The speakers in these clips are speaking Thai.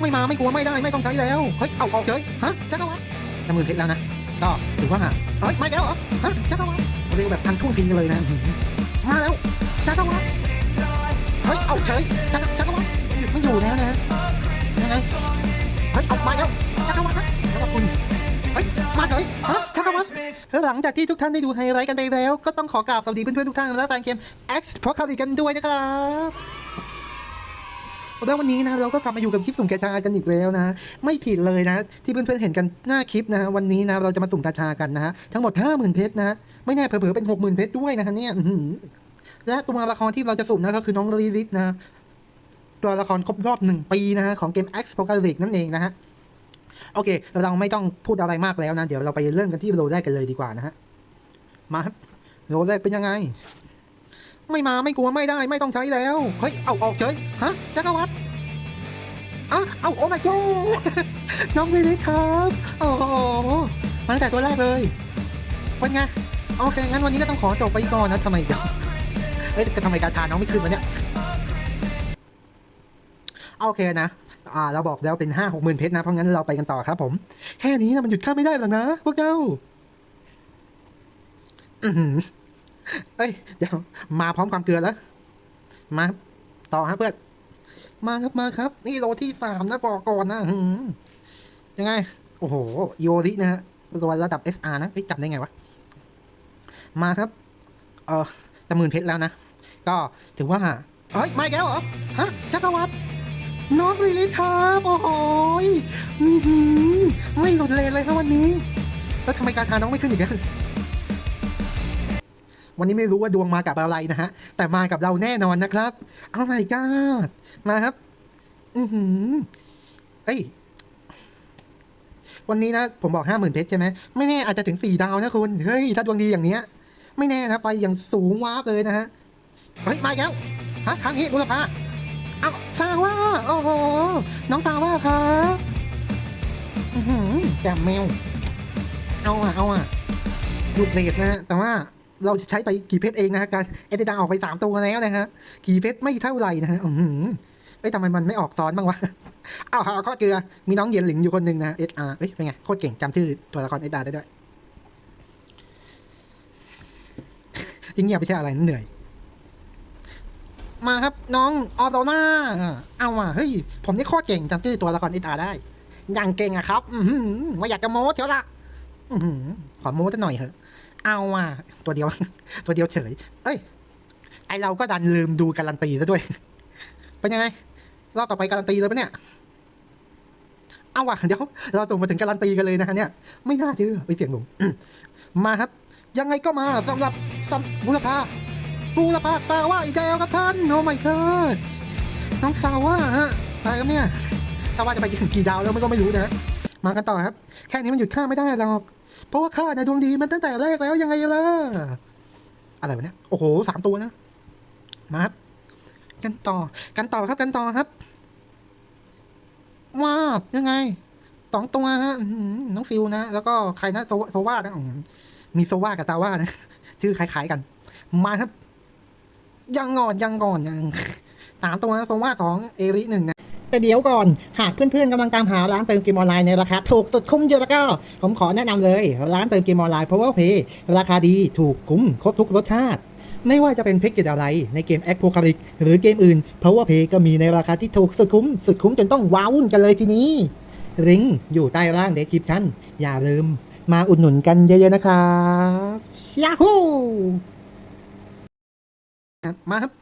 ไม่มาไม่กลัวไม่ได้ไม่ต้องใช้แล้ว เฮ้ย เอาออกเฉยฮะชักเอาวะจะมื่นเพชรแล้วนะ ก็ถือว่าเฮ้ย ไม่แล้วเหรอ ฮะชักเอาวะเร็วแบบทันท่วงทีกันเลยนะ มาแล้วชักเอาวะเฮ้ย เอาเฉยชักชักเอาวะไม่อยู่แล้วนะยังไงเฮ้ยเอามาแล้วชักเอาวะฮะแล้วก็คุณเฮ้ย มาเฉยฮะชักเอาวะหลังจากที่ทุกท่านได้ดูไฮไลท์กันไปแล้ว ก็ต้องขอกราบสวัสดีเพื่อนๆทุกท่านและแฟนเกม X เพราะคาริกันด้วยนะครับ แล้ววันนี้นะเราก็กลับมาอยู่กับคลิปสุ่มกาชากันอีกแล้วนะไม่ผิดเลยนะ ที่เพื่อนๆเห็นกันหน้าคลิปนะวันนี้นะเราจะมาสุ่มกาชากันนะฮะทั้งหมด 50,000เพชรนะไม่แน่เผลอๆเป็น 60,000เพชรด้วยนะฮะเนี่ยและตัวละครที่เราจะสุ่มนะก็คือน้องลีลิทนะตัวละครครบรอบหนึ่งปีนะฮะของเกม X p o c a l y p s นั่นเองนะฮะโอเค เราไม่ต้องพูดอะไรมากแล้วนะ เดี๋ยวเราไปเริ่มกันที่โรแรกกันเลยดีกว่านะฮะมาครับโรแรกเป็นยังไง ไม่มาไม่กลัวไม่ได้ไม่ต้องใช้แล้ว เฮ้ย เอาออกเฉย ฮะจักรวรรดิอะเอาโอ้ my god น้องลิลิครับโอ้โหมาตั้งแต่ตัวแรกเลยเป็นไง โอเค งั้นวันนี้ก็ต้องขอจบไปก่อนนะทำไมเดี๋ยวเอ้ยแต่ทำไมการทานน้องไม่ขึ้นวะเนี่ยโอเคนะ อ่า เราบอกแล้วเป็นห้าหกหมื่นเพชรนะ เพราะงั้นเราไปกันต่อครับผม แค่นี้นะมันหยุดข้าไม่ได้หรอกนะ พวกเจ้า อือหือ เอ้ยเดี๋ยวมาพร้อมความเกลือแล้ว มาต่อฮะเพื่อน มาครับมาครับ นี่โลที่สามนะบอกก่อนนะยังไง โอ้โหโยรินะฮะตัวระดับ SR นะเฮ้ยจำได้ไงวะ มาครับ เออจะหมื่นเพชรแล้วนะ ก็ถือว่าเฮ้ยไม่แล้วเหรอ ฮะจักรวรรดิน้องลิลิทครับโอ้โหไม่หลุดเลยเลยครับวันนี้ แล้วทำไมการทาน้องไม่ขึ้นอีกอะ วันนี้ไม่รู้ว่าดวงมากับอะไรนะฮะ แต่มากับเราแน่นอนนะครับเอาไหนก้ามาครับ อือหือเอ้ยวันนี้นะ ผมบอกห้าหมื่นเพชรใช่ไหมไม่แน่อาจจะถึงสี่ดาวนะคุณ เฮ้ย ถ้าดวงดีอย่างเนี้ย ไม่แน่นะ ไปอย่างสูงว้าบเลยนะฮะ เฮ้ย มาแล้วฮะทางนี้บุรพาเอ้าซาว่า โอ้โห น้องซาว่าครับอือหือแจมแมว เอาอะ เอาอะหยุดเลทนะแต่ว่า เราจะใช้ไปกี่เพชรเองนะฮะการเอเดดาออกไปสามตัวแล้วนะฮะกี่เพชรไม่เท่าไหร่นะฮะอือหือเอ้ยทำไมมันไม่ออกซ้อนบ้างวะอ้าวเอาข้อเกลือ มีน้องเย็นหลิงอยู่คนหนึ่งนะ SR เอ้ยเป็นไงโคตรเก่งจำชื่อตัวละครเอดาได้ด้วยยิ่งเงียบไปใช่อะไรนั่นเหนื่อย มาครับน้องออโตนาเอาอะเฮ้ยผมนี่โคตรเก่งจำชื่อตัวละครเอดาได้อย่างเก่งอะครับ อือหือว่าอยากจะโม้เชียวละขอโม้สักหน่อยเถอะ เอาอะ ตัวเดียว ตัวเดียวเฉย เอ้ย ไอเราก็ดันลืมดูการันตีซะด้วย เป็นยังไง รอบต่อไปการันตีเลยปะเนี่ย เอาว่ะ เดี๋ยว เราส่งมาถึงการันตีกันเลยนะฮะเนี่ย ไม่น่าเชื่อไปเสียงหลงอืมมาครับ ยังไงก็มาสำหรับสัมบุรพาบุรพาตาว่าอีกแล้วครับท่านโอ้ my god น้องสาวว่าฮะอะไรครับเนี่ยตาว่าจะไปกี่ดาวแล้วไมันก็ไม่รู้นะ มากันต่อครับ แค่นี้มันหยุดข้าไม่ได้หรอก เพราะว่าข้าเนี่ยดวงดีมันตั้งแต่แรกแล้วยังไงล่ะ อะไรวะเนี่ย โอ้โหสามตัวนะ มาครับ กันต่อ กันต่อครับ กันต่อครับว้าวยังไง สองตัวฮะน้องฟิวนะ แล้วก็ใครนะโซโซว่านะมีโซว่ากับตาว่านะ ชื่อคล้ายๆกัน มาครับ ยังก่อนยังก่อนยังสามตัวนะโซว่าสองเอริหนึ่งนะ แต่เดี๋ยวก่อน หากเพื่อนๆกำลังตามหาร้านเติมเกมออนไลน์ในราคาถูกสุดคุ้มเยอะแล้วก็ ผมขอแนะนำเลย ร้านเติมเกมออนไลน์ Power Pay ราคาดีถูกคุ้มครบทุกรสชาติไม่ว่าจะเป็นแพ็กเกจอะไร ในเกม a p o c a l y p s e หรือเกมอื่น Power Pay ก็มีในราคาที่ถูกสุดคุ้ม สุดคุ้มจนต้องว้าวุ่นกันเลยทีนี้ลิงก์อยู่ใต้ล่างเดสคริปชั่น อย่าลืม มาอุดหนุนกันเยอะๆนะครับยาฮูมาครับ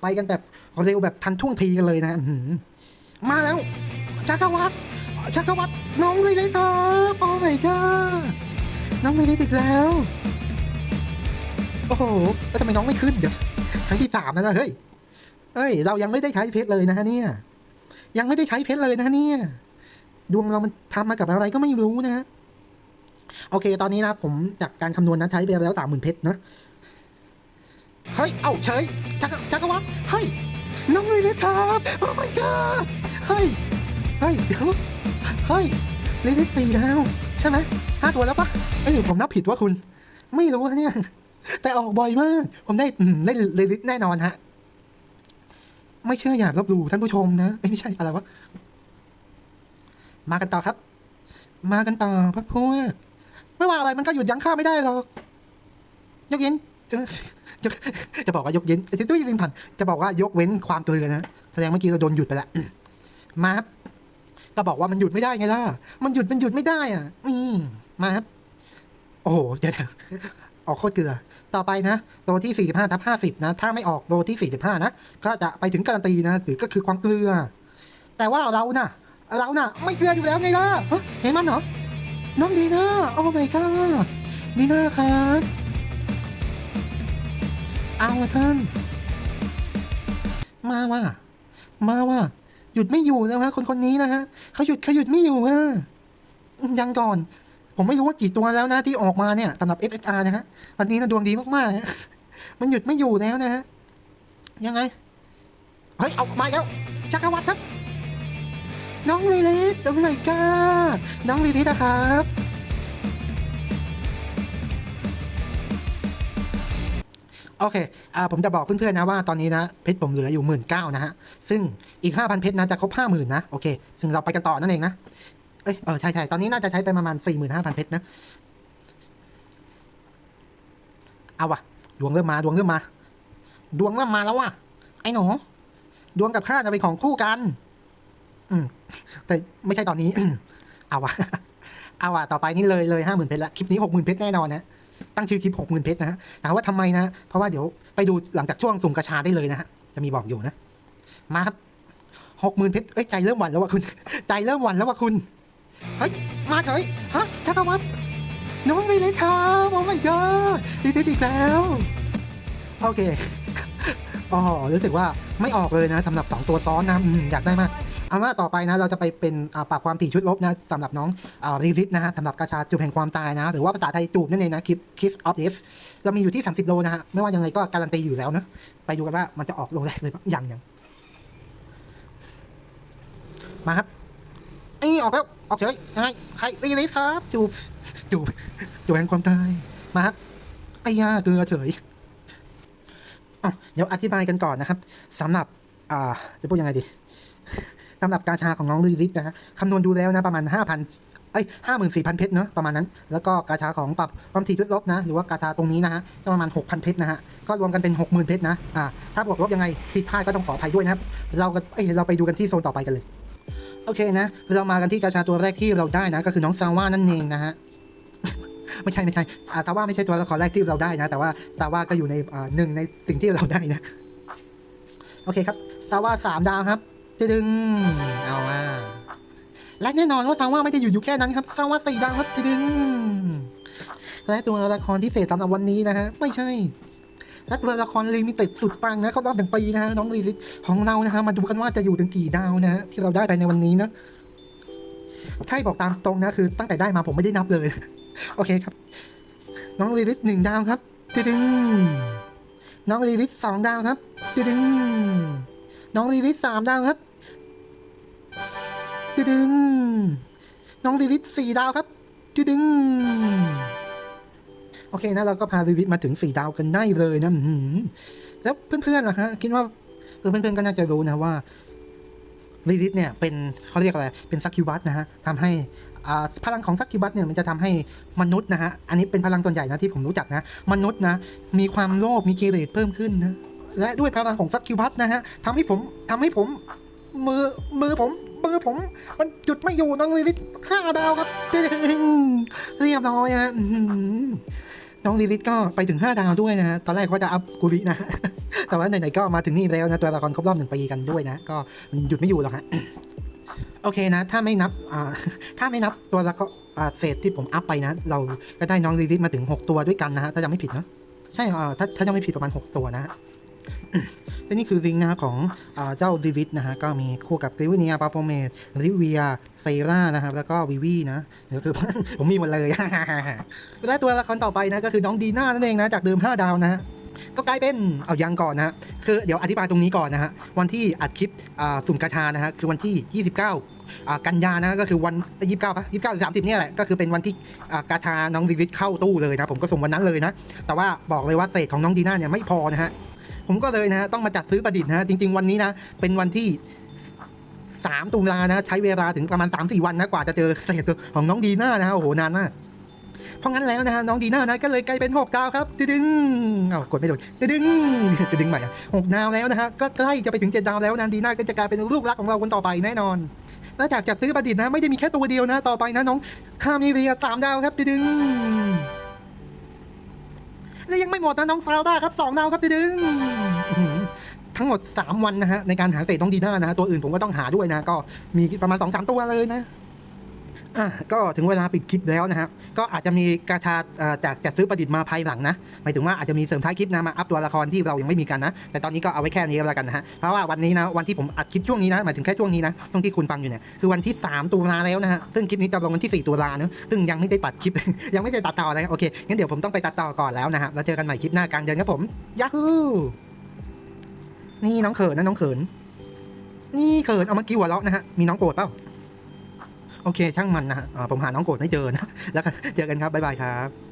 ไปกันแบบเร็วแบบทันท่วงทีกันเลยนะอื้อหือ มาแล้วจักรวรรดิจักรวรรดิน้องเลยเลยครับโอ้ my god น้องเลยเลยอีกแล้ว โอ้โหแล้วทำไมน้องไม่ขึ้นเดี๋ยวครั้งที่สามแล้วนะเฮ้ยเอ้ย เรายังไม่ได้ใช้เพชรเลยนะฮะเนี่ย ยังไม่ได้ใช้เพชรเลยนะฮะเนี่ย ดวงเรามันทำมากับอะไรก็ไม่รู้นะฮะโอเค ตอนนี้นะผมจากการคำนวณนะใช้ไปแล้วสามหมื่นเพชรนะ เฮ้ย เอ้าเฉยจักรจักรวรรดิเฮ้ย น้องเลยเลยครับ โอ้ my god เฮ้ย เฮ้ย เดี๋ยว เฮ้ยเลนสี่แล้ว ใช่ไหมห้าตัวแล้วปะเอ้ยผมนับผิดว่าคุณ ไม่รู้นะเนี่ย แต่ออกบ่อยมาก ผมได้เล่นเลลิสแน่นอนฮะ ไม่เชื่ออย่าลบหลู่ท่านผู้ชมนะไม่ใช่อะไรวะ มากันต่อครับ มากันต่อพักพวกไม่ว่าอะไรมันก็หยุดยั้งข้าไม่ได้หรอก ยกเว้นจะจะบอกว่ายกเว้นจะด้วยลิงพันจะบอกว่ายกเว้นความเกลือนะ แสดงเมื่อกี้เราโดนหยุดไปแล้ว มาครับก็บอกว่ามันหยุดไม่ได้ไงล่ะ มันหยุดมันหยุดไม่ได้อะ นี่มาครับโอ้โห เดี๋ยวออกโคตรเกลือ ต่อไปนะโลที่ 45ทับ50 นะ ถ้าไม่ออกโลที่ 45 นะ ก็จะไปถึงการันตีนะ หรือก็คือความเกลือ แต่ว่าเราน่ะ เราน่ะ ไม่เกลืออยู่แล้วไงล่ะฮะเห็นมันเหรอ น้องดีน่าโอ้ my god ดีน่าครับเอาละท่าน มาว่า มาว่า หยุดไม่อยู่แล้วฮะ คนคนนี้นะฮะเขาหยุดเขาหยุดไม่อยู่ฮะยังก่อน ผมไม่รู้ว่ากี่ตัวแล้วนะที่ออกมาเนี่ยสำหรับ SSR นะฮะวันนี้นะดวงดีมากๆฮะมันหยุดไม่อยู่แล้วนะฮะยังไงเฮ้ยเอามาแล้วจักรวรรดิครับ น้องลีลิทโอ้ my god น้องลีลิตนะครับ โอเคอ่าผมจะบอกเพื่อนๆนะว่าตอนนี้นะเพชรผมเหลืออยู่หมื่นเก้านะฮะ ซึ่งอีกห้าพันเพชรนะจะครบห้าหมื่นนะ โอเค ซึ่งเราไปกันต่อนั่นเองนะ เอ้ย เออใช่ใช่ตอนนี้น่าจะใช้ไปประมาณสี่หมื่นห้าพันเพชรนะ เอาวะดวงเริ่มมา ดวงเริ่มมา ดวงเริ่มมาแล้วว่ะ ไอ้หนูดวงกับข้าจะเป็นของคู่กัน อืม แต่ไม่ใช่ตอนนี้ เอาวะเอาวะต่อไปนี่เลยเลยห้าหมื่นเพชรละ คลิปนี้หกหมื่นเพชรแน่นอนนะ ตั้งชื่อคลิปหกหมื่นเพชรนะฮะถามว่าทำไมนะ เพราะว่าเดี๋ยวไปดูหลังจากช่วงสุ่มกระชาได้เลยนะฮะ จะมีบอกอยู่นะ มาครับหกหมื่นเพชรเอ้ยใจเริ่มหวั่นแล้วว่ะคุณ ใจเริ่มหวั่นแล้วว่ะคุณ เฮ้ย มาเฉยฮะชักวัตน้องไม่เลยครับโอ้ my god ดีเพชรอีกแล้ว โอเคอ๋อรู้สึกว่าไม่ออกเลยนะสำหรับสองตัวซ้อนนะอยากได้มาก เอาว่าต่อไปนะเราจะไปเป็นปรับความถี่ชุดลบนะสำหรับน้องอรีวิทนะฮะสำหรับกาชาจูบแห่งความตายนะ หรือว่าภาษาไทยจูบนั่นเองนะคลิปคลิปออฟเดฟเรามีอยู่ที่ 30 โลนะฮะไม่ว่ายังไงก็การันตีอยู่แล้วนะไปดูกันว่ามันจะออกโลแรกเลยปะยังยังมาครับไอ้ยออกแล้วออกเฉยยังไงใครรีวิทครับ จูบจูบจูบแห่งความตายมาครับไอ้ยาเกลือเฉยอะเดี๋ยวอธิบายกันก่อนนะครับสำหรับ อ่า จะพูดยังไงดี สำหรับกาชาของน้องลีวิทนะฮะคำนวณดูแล้วนะประมาณ 5,000เอ้ยห้าหมื่นสี่พันเพชรเนาะประมาณนั้น แล้วก็กาชาของปรับความถี่ชุดลบนะ หรือว่ากาชาตรงนี้นะฮะก็ประมาณ 6,000 เพชรนะฮะ ก็รวมกันเป็น 60,000 เพชรนะอ่าถ้าบวกลบยังไงผิดพลาดก็ต้องขออภัยด้วยนะครับเราก็เอ้ยเราไปดูกันที่โซนต่อไปกันเลยโอเคนะ เรามากันที่กาชาตัวแรกที่เราได้นะ ก็คือน้องซาว่านั่นเองนะฮะไม่ใช่ไม่ใช่อ่าซาว่าไม่ใช่ตัวละครแรกที่เราได้นะ แต่ว่าซาว่าก็อยู่ในอ่าหนึ่งในสิ่งที่เราได้นะ โอเคครับซาว่าสามดาวครับ ดึงเอาว่าและแน่นอนว่าซังว่าไม่ได้อยู่อยู่แค่นั้นครับซังว่าสี่ดาวครับดึงและตัวละครพิเศษสำหรับวันนี้นะฮะไม่ใช่และตัวละครลิมิเต็ดสุดปังนะเขารอบถึงปีนะฮะน้องลีลิทของเรานะฮะมาดูกันว่าจะอยู่ถึงกี่ดาวนะฮะที่เราได้ไปในวันนี้นะใช่บอกตามตรงนะคือ ตั้งแต่ได้มาผมไม่ได้นับเลย โอเคครับ น้องลีลิทหนึ่งดาวครับดึงน้องลีลิทสองดาวครับดึง น้องลีลิทสามดาวครับดึดึงน้องลีลิทสี่ดาวครับดึดึงโอเคนะเราก็พาลีลิทมาถึงสี่ดาวกันได้เลยนะแล้วเพื่อนๆล่ะฮะคิดว่าเพื่อนๆก็น่าจะรู้นะว่าลีลิทเนี่ยเป็นเขาเรียกอะไร เป็นซักคิวบัสนะฮะทำให้พลังของซักคิวบัสเนี่ยมันจะทำให้มนุษย์นะฮะ อันนี้เป็นพลังส่วนใหญ่นะที่ผมรู้จักนะ มนุษย์นะ มีความโลภมีกิเลสเพิ่มขึ้นนะ และด้วยพลังของซักคิวบัสนะฮะทำให้ผมทำให้ผมมือมือผมมือผม มันหยุดไม่อยู่น้องลิลิทห้าดาวครับเรียบร้อยฮะน้องลิลิทก็ไปถึงห้าดาวด้วยนะฮะตอนแรกเขาจะอัพกุลินะแต่ว่าไหนๆก็มาถึงนี่แล้วนะตัวละครครบรอบหนึ่งปีกันด้วยนะ ก็หยุดไม่อยู่หรอกฮะโอเคนะ ถ้าไม่นับถ้าไม่นับตัวละครเศษที่ผมอัพไปนะ เราก็ได้น้องลิลิทมาถึง 6 ตัวด้วยกันนะฮะถ้าจำไม่ผิดนะใช่ถ้าถ้าจำไม่ผิดประมาณ 6 ตัวนะฮะ และนี่คือวิงนะฮะของอเจ้าดิวิทนะฮะก็มีคู่กับริวิเนียปาโปเมตริเวียเฟร่านะครับ แล้วก็วิวีนะเดี๋ยวคือ ผมมีหมดเลยและตัวละครต่อไปนะก็คือน้องดีน่านั่นเองนะจากเดิม 5 ดาวนะฮะก็กลายเป็นเอายังก่อนนะฮะคือเดี๋ยวอธิบายตรงนี้ก่อนนะฮะวันที่อัดคลิปสุ่มกระชานะฮะคือวันที่ 29อ่ากันยานะก็คือวันยี่สิบเก้าปะยี่สิบเก้าสามสิบเนี่ยแหละก็คือเป็นวันที่กาชาน้องดิวิทเข้าตู้เลยนะผมก็ส่งวันนั้นเลยนะ แต่ว่าบอกเลยว่าเศษของน้องดีน่าเนี่ยไม่พอนะฮะ ผมก็เลยนะฮะต้องมาจัดซื้อประดิษฐ์นะฮะจริง ๆ วันนี้นะ เป็นวันที่ 3 ตุลานะ ใช้เวลาถึงประมาณ 3-4 วันนะกว่าจะเจอเศษของน้องดีน่านะโอ้โหนานมากเพราะงั้นแล้วนะฮะน้องดีน่านะก็เลยกลายเป็น6ดาวครับตึดึงเอากดไม่โดนตึดึงตึดึงใหม่หกดาวแล้วนะฮะก็ใกล้จะไปถึง7ดาวแล้วนะดีน่าก็จะกลายเป็นลูกรักของเราคนต่อไปแน่นอนและจากจัดซื้อประดิษฐ์นะไม่ได้มีแค่ตัวเดียวนะต่อไปนะน้องคามีเรียสามดาวครับตึดึงและยังไม่หมดนะน้องฟาวด้าครับสองดาวครับตึดึง ทั้งหมด 3 วันนะฮะในการหาเศษน้องดีน่านะฮะตัวอื่นผมก็ต้องหาด้วยนะ ก็มีประมาณ2อสตัวเลยนะอะก็ถึงเวลาปิดคลิปแล้วนะฮะก็อาจจะมีกาชาอ่อจากจัดซื้อประดิษฐ์มาภายหลังนะหมายถึงว่าอาจจะมีเสริมท้ายคลิปนะมาอัพตัวละครที่เรายังไม่มีกันนะ แต่ตอนนี้ก็เอาไว้แค่นี้แล้วกันนะฮะเพราะว่าวันนี้นะวันที่ผมอัดคลิปช่วงนี้นะหมายถึงแค่ช่วงนี้นะช่วงที่คุณฟังอยู่เนี่ยคือวันที่ 3ตุลาแล้วนะฮะซึ่งคลิปนี้จะลงวันที่ 4 ตุลาเนอะซึ่งยังไม่ได้ตัดคลิป ยังไม่ได้ตัดต่อเลยโอเคงั้นเดี๋ยวผมต้องไปตัดต่อก่อนแล้วนะฮะแล้วเจอกันใหม่คลิปหน้ากลางเดือนครับผมยาฮู นี่น้องเขินนะน้องเขิน นี่เขินเอาเมื่อกี้หัวเราะนะฮะ มีน้องโกรธเปล่า โอเค ช่างมันนะฮะผมหาน้องโกรธไม่เจอนะ แล้วก็เจอกันครับ บ๊ายบายครับ